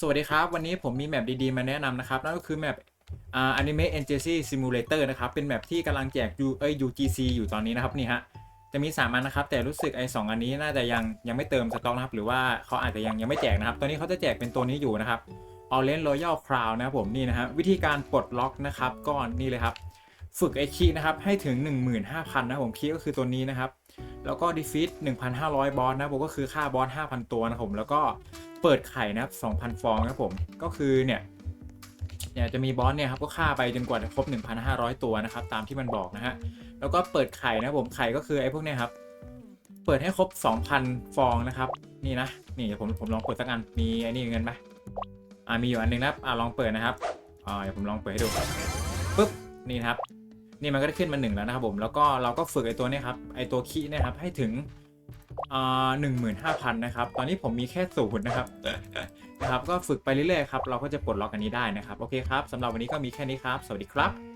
สวัสดีครับ วันนี้ผมมีแมปดีๆ มาแนะนำนะครับ นั่นก็คือแมปอ่า Anime NJC Simulator นะครับ เป็นแมปที่กำลังแจก U เอ้ย UGC อยู่ตอนนี้นะครับนี่ฮะ จะมี 3 อันนะครับ แต่รู้สึกไอ้สองอันนี้น่าจะยังยังไม่เติมสต็อกนะครับ หรือว่าเขาอาจจะยังยังไม่แจกนะครับ ตอนนี้เขาจะแจกเป็นตัวนี้อยู่นะครับ Orange Royal Crown นะครับผมนี่นะฮะวิธีการปลดล็อกนะครับก็นี่เลยครับ ฝึกไอคีนะครับให้ถึง 15,000นะครับผมคีก็คือตัวนี้นะครับ แล้วก็ดีฟิต1,500 บอสนะผมก็คือค่าบอส5,000 ตัวนะผมแล้วก็ เปิดไข่นะครับ2,000 ฟองนะครับผมก็คือเนี่ยเนี่ยจะมีบอสเนี่ยครับก็ฆ่าไปจนกว่าจะครบ 1,500 ตัวนะครับตามที่มันบอกนะฮะแล้วก็เปิดไข่นะผมไข่ก็คือไอ้พวกเนี้ยครับเปิดให้ครบ 2,000 ฟองนะครับนี่นะนี่เดี๋ยวผมผมลองเปิดสักอันมีไอ้นี่เงินไหมอ่ามีอยู่อันหนึงนะอ่าลองเปิดนะครับอ่าเดี๋ยวผมลองเปิดให้ดูปุ๊บนี่นะครับนี่มันก็ได้ขึ้นมาหนึ่งแล้วนะครับผมแล้วก็เราก็ฝึกไอ้ตัวเนี้ครับไอ้ตัวคีย์เนะครับให้ถึง อ่าหนึ่งหมื่นห้าพันนะครับ ตอนนี้ผมมีแค่ศูนย์นะครับ นะครับ ก็ฝึกไปเรื่อยๆครับ เราก็จะปลดล็อกอันนี้ได้นะครับ โอเคครับสำหรับวันนี้ก็มีแค่นี้ครับ สวัสดีครับ